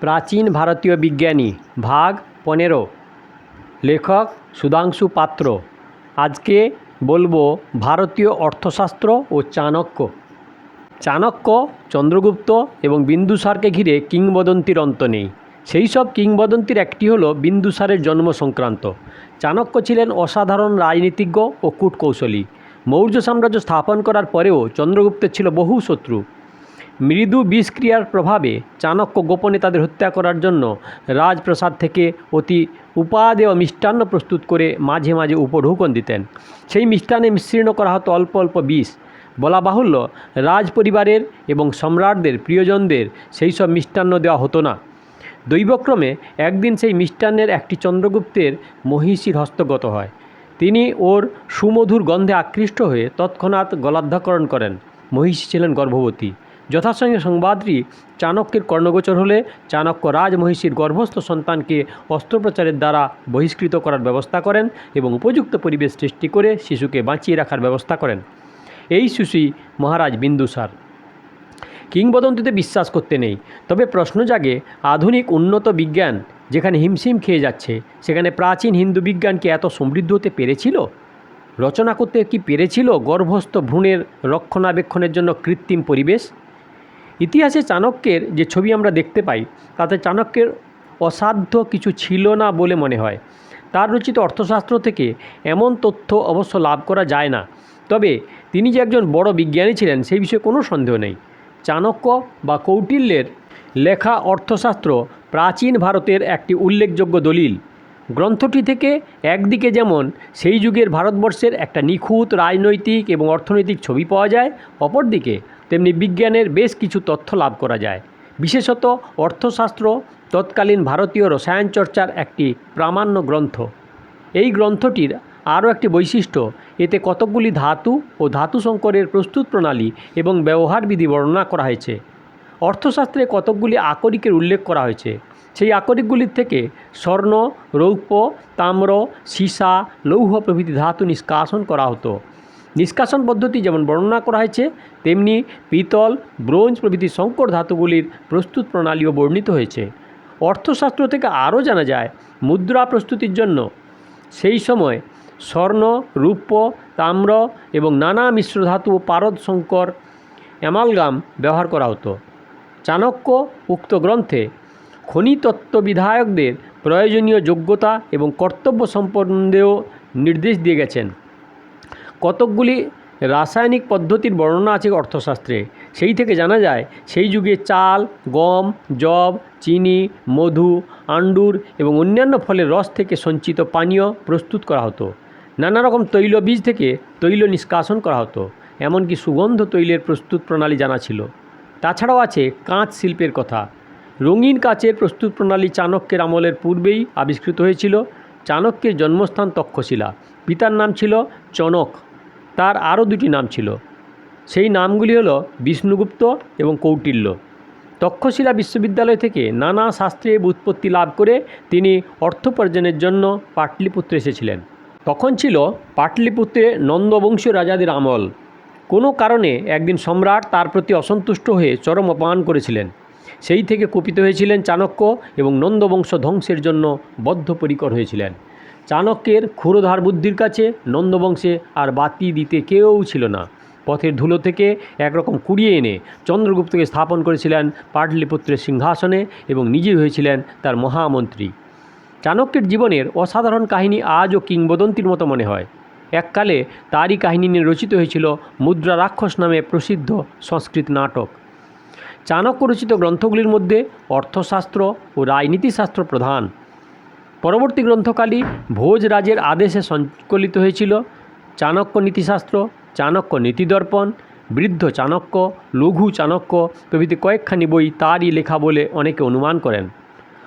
প্রাচীন ভারতীয় বিজ্ঞানী, ভাগ পনেরো। লেখক সুধাংশু পাত্র। আজকে বলব ভারতীয় অর্থশাস্ত্র ও চাণক্য। চাণক্য, চন্দ্রগুপ্ত এবং বিন্দুসারকে ঘিরে কিংবদন্তির অন্ত নেই। সেই সব কিংবদন্তির একটি হলো বিন্দুসারের জন্ম সংক্রান্ত। চাণক্য ছিলেন অসাধারণ রাজনীতিজ্ঞ ও কূটকৌশলী। মৌর্য সাম্রাজ্য স্থাপন করার পরেও চন্দ্রগুপ্তের ছিল বহু শত্রু। মৃদু বিষক্রিয়ার প্রভাবে চাণক্য গোপনে তাদের হত্যা করার জন্য রাজপ্রাসাদ থেকে অতি উপাদেয় মিষ্টান্ন প্রস্তুত করে মাঝে মাঝে উপঢৌকন দিতেন। সেই মিষ্টান্নে মিশ্রিত করা হতো অল্প অল্প বিষ। বলা বাহুল্য রাজ পরিবারের এবং সম্রাটদের প্রিয়জনদের সেই সব মিষ্টান্ন দেওয়া হতো না। দৈবক্রমে একদিন সেই মিষ্টান্নের একটি চন্দ্রগুপ্তের মহিষীর হস্তগত হয়। তিনি ওর সুমধুর গন্ধে আকৃষ্ট হয়ে তৎক্ষণাৎ গলাধ্যকরণ করেন। মহিষী ছিলেন গর্ভবতী। যথাসঙ্গে সংবাদটি চাণক্যের কর্ণগোচর হলে চাণক্য রাজমহিষীর গর্ভস্থ সন্তানকে অস্ত্রোপচারের দ্বারা বহিষ্কৃত করার ব্যবস্থা করেন এবং উপযুক্ত পরিবেশ সৃষ্টি করে শিশুকে বাঁচিয়ে রাখার ব্যবস্থা করেন। এই শিশুই মহারাজ বিন্দুসার কিংবদন্তিতে বিশ্বাস করতে নেই। তবে প্রশ্ন জাগে, আধুনিক উন্নত বিজ্ঞান যেখানে হিমশিম খেয়ে যাচ্ছে, সেখানে প্রাচীন হিন্দু বিজ্ঞানকে এত সমৃদ্ধ হতে পেরেছিল? রচনা করতে কি পেরেছিল গর্ভস্থ ভ্রূণের রক্ষণাবেক্ষণের জন্য কৃত্রিম পরিবেশ? ইতিহাসে চাণক্যের যে ছবি আমরা দেখতে পাই, তাতে চাণক্যের অসাধ্য কিছু ছিল না বলে মনে হয়। তার রচিত অর্থশাস্ত্র থেকে এমন তথ্য অবশ্য লাভ করা যায় না। তবে তিনি যে একজন বড় বিজ্ঞানী ছিলেন সেই বিষয়ে কোনো সন্দেহ নেই। চাণক্য বা কৌটিল্যের লেখা অর্থশাস্ত্র প্রাচীন ভারতের একটি উল্লেখযোগ্য দলিল। গ্রন্থটি থেকে একদিকে যেমন সেই যুগের ভারতবর্ষের একটা নিখুঁত রাজনৈতিক এবং অর্থনৈতিক ছবি পাওয়া যায়, অপরদিকে তেমনি বিজ্ঞানের বেশ কিছু তথ্য লাভ করা যায়। বিশেষত অর্থশাস্ত্র, তৎকালীন ভারতীয় রসায়ন চর্চার একটি প্রামাণ্য গ্রন্থ। এই গ্রন্থটির আরও একটি বৈশিষ্ট্য, এতে কতকগুলি ধাতু ও ধাতু সংকরের প্রস্তুত প্রণালী এবং ব্যবহারবিধি বর্ণনা করা হয়েছে। অর্থশাস্ত্রে কতকগুলি আকরিকের উল্লেখ করা হয়েছে। সেই আকরিকগুলির থেকে স্বর্ণ, রৌপ্য, তাম্র, সীসা, লৌহ প্রভৃতি ধাতু নিষ্কাশন করা হতো। নিষ্কাশন পদ্ধতি যেমন বর্ণনা করা হয়েছে, তেমনি পিতল, ব্রোঞ্জ প্রভৃতি সংকর ধাতুগুলির প্রস্তুত প্রণালীও বর্ণিত হয়েছে। অর্থশাস্ত্র থেকে আরও জানা যায়, মুদ্রা প্রস্তুতির জন্য। সেই সময় স্বর্ণ রূপ্য তাম্র এবং নানা মিশ্র ধাতু ও পারদ শঙ্কর অ্যামালগাম ব্যবহার করা হতো। চাণক্য উক্ত গ্রন্থে খনিতত্ত্ব বিধায়কদের প্রয়োজনীয় যোগ্যতা এবং কর্তব্য সম্পন্দেও নির্দেশ দিয়ে গেছেন। কতকগুলি রাসায়নিক পদ্ধতির বর্ণনা আছে অর্থশাস্ত্রে? সেই থেকে জানা যায়, সেই যুগে চাল, গম জব চিনি, মধু আন্ডুর এবং অন্যান্য ফলের রস থেকে সঞ্চিত পানীয় প্রস্তুত করা হতো। নানা রকম তৈল বীজ থেকে তৈল নিষ্কাশন করা হতো, এমনকি সুগন্ধ তৈলের প্রস্তুত প্রণালী জানা ছিল। তাছাড়াও আছে কাঁচ শিল্পের কথা। রঙিন কাঁচের প্রস্তুত প্রণালী চাণক্যের আমলের পূর্বেই আবিষ্কৃত হয়েছিল। চাণক্যের জন্মস্থান তক্ষশিলা। পিতার নাম ছিল চনক তার আরও দুটি নাম ছিল। সেই নামগুলি হলো বিষ্ণুগুপ্ত এবং কৌটিল্য। তক্ষশিলা বিশ্ববিদ্যালয় থেকে নানা শাস্ত্রে উৎপত্তি লাভ করে তিনি অর্থোপার্জনের জন্য পাটলিপুত্রে এসেছিলেন। তখন ছিল পাটলিপুত্রে নন্দবংশীয় রাজাদের আমল। কোনো কারণে একদিন সম্রাট তার প্রতি অসন্তুষ্ট হয়ে চরম অপমান করেছিলেন। সেই থেকে কুপিত হয়েছিলেন চাণক্য এবং নন্দবংশ ধ্বংসের জন্য বদ্ধপরিকর হয়েছিলেন। চাণক্যের ক্ষুরধার বুদ্ধির কাছে নন্দবংশে আর বাতি দিতে কেউ ছিল না। পথের ধুলো থেকে একরকম কুড়িয়ে এনে চন্দ্রগুপ্তকে স্থাপন করেছিলেন পাটলিপুত্রের সিংহাসনে এবং নিজে হয়েছিলেন তার মহামন্ত্রী। চাণক্যের জীবনের অসাধারণ কাহিনী আজও কিংবদন্তির মতো মনে হয়। এককালে তারই কাহিনী নিয়ে রচিত হয়েছিল মুদ্রা রাক্ষস নামে প্রসিদ্ধ সংস্কৃত নাটক। চাণক্য রচিত গ্রন্থগুলির মধ্যে অর্থশাস্ত্র ও রাজনীতিশাস্ত্র প্রধান। পরবর্তী গ্রন্থকালী ভোজরাজের আদেশে সংকলিত হয়েছিল। চাণক্য নীতিশাস্ত্র, চাণক্য নীতিদর্পণ, বৃদ্ধ চাণক্য, লঘু চাণক্য প্রভৃতি কয়েকখানি বই তারই লেখা বলে অনেকে অনুমান করেন।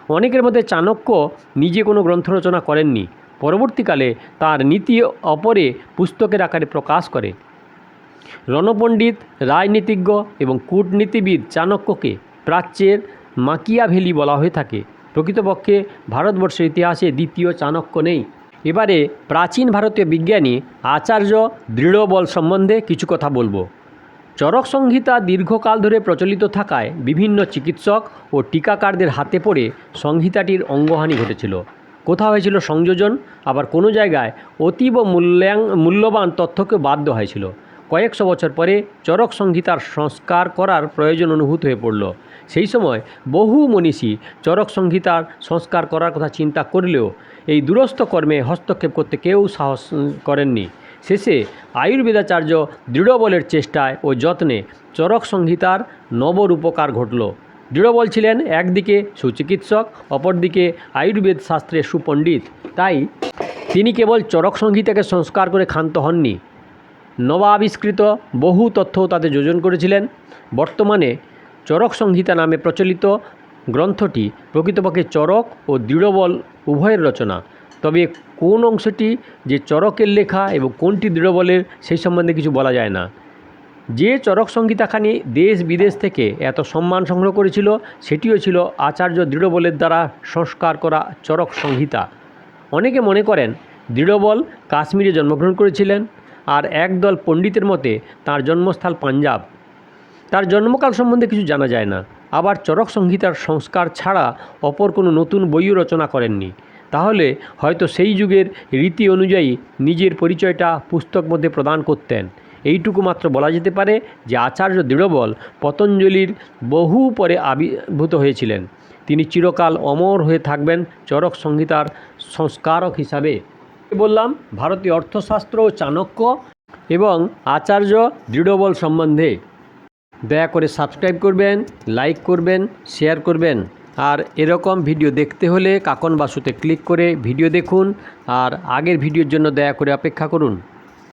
অনেকের মধ্যে চাণক্য নিজে কোনো গ্রন্থ রচনা করেননি। পরবর্তীকালে তার নীতি অপরে পুস্তকের আকারে প্রকাশ করে। রণপণ্ডিত, রাজনীতিজ্ঞ এবং কূটনীতিবিদ চাণক্যকে প্রাচ্যের মাকিয়াভেলি বলা হয়ে থাকে। প্রকৃতপক্ষে ভারতবর্ষের ইতিহাসে দ্বিতীয় চাণক্য নেই। এবারে প্রাচীন ভারতীয় বিজ্ঞানী আচার্য দৃঢ়বল সম্বন্ধে কিছু কথা বলব। চরক সংহিতা দীর্ঘকাল ধরে প্রচলিত থাকায় বিভিন্ন চিকিৎসক ও টিকাকারদের হাতে পড়ে সংহিতাটির অঙ্গহানি ঘটেছিল। কোথাও হয়েছিল সংযোজন? আবার কোনো জায়গায় অতীব মূল্যাং, মূল্যবান তথ্যকে বাধ্য হয়েছিল। কয়েকশো বছর পরে চরক সংহিতার সংস্কার করার প্রয়োজন অনুভূত হয়ে পড়ল। সেই সময় বহু মনীষী চরক সংহিতার সংস্কার করার কথা চিন্তা করলেও এই দুরস্থ কর্মে হস্তক্ষেপ করতে কেউ সাহস করেননি। শেষে আয়ুর্বেদাচার্য দৃঢ়বলের চেষ্টায় ও যত্নে চরক সংহিতার নবরূপকার ঘটল। দৃঢ়বল ছিলেন একদিকে সুচিকিৎসক, অপরদিকে আয়ুর্বেদ শাস্ত্রে সুপণ্ডিত। তাই তিনি কেবল চরক সংহিতাকে সংস্কার করে ক্ষান্ত হননি। নবাবিষ্কৃত বহু তথ্যও তাতে যোজন করেছিলেন। বর্তমানে চরক সংহিতা নামে প্রচলিত গ্রন্থটি প্রকৃতপক্ষে চরক ও দৃঢ়বল উভয়ের রচনা। তবে কোন অংশটি যে চরকের লেখা এবং কোনটি দৃঢ়বলের সেই সম্বন্ধে কিছু বলা যায় না। যে চরক সংহিতাখানি দেশ বিদেশ থেকে এত সম্মান সংগ্রহ করেছিল, সেটিও ছিল আচার্য দৃঢ়বলের দ্বারা সংস্কার করা চরক সংহিতা। অনেকে মনে করেন দৃঢ়বল কাশ্মীরে জন্মগ্রহণ করেছিলেন আর একদল পণ্ডিতের মতে তার জন্মস্থল পাঞ্জাব। তার জন্মকাল সম্বন্ধে কিছু জানা যায় না। আবার চরক সংহিতার সংস্কার ছাড়া অপর কোনো নতুন বইও রচনা করেননি। তাহলে হয়তো সেই যুগের রীতি অনুযায়ী নিজের পরিচয়টা পুস্তক মধ্যে প্রদান করতেন। এইটুকু মাত্র বলা যেতে পারে যে আচার্য দৃঢ়বল পতঞ্জলির বহু পরে আবির্ভূত হয়েছিলেন। তিনি চিরকাল অমর হয়ে থাকবেন চরক সংহিতার সংস্কারক হিসাবে। বললাম, ভারতীয় অর্থশাস্ত্র ও চাণক্য এবং আচার্য দৃঢ়বল সম্বন্ধে। দয়া করে সাবস্ক্রাইব করবেন, লাইক করবেন, শেয়ার করবেন। আর এরকম ভিডিও দেখতে হলে কাকন বাসুতে ক্লিক করে ভিডিও দেখুন। আর আগের ভিডিওর জন্য দয়া করে অপেক্ষা করুন।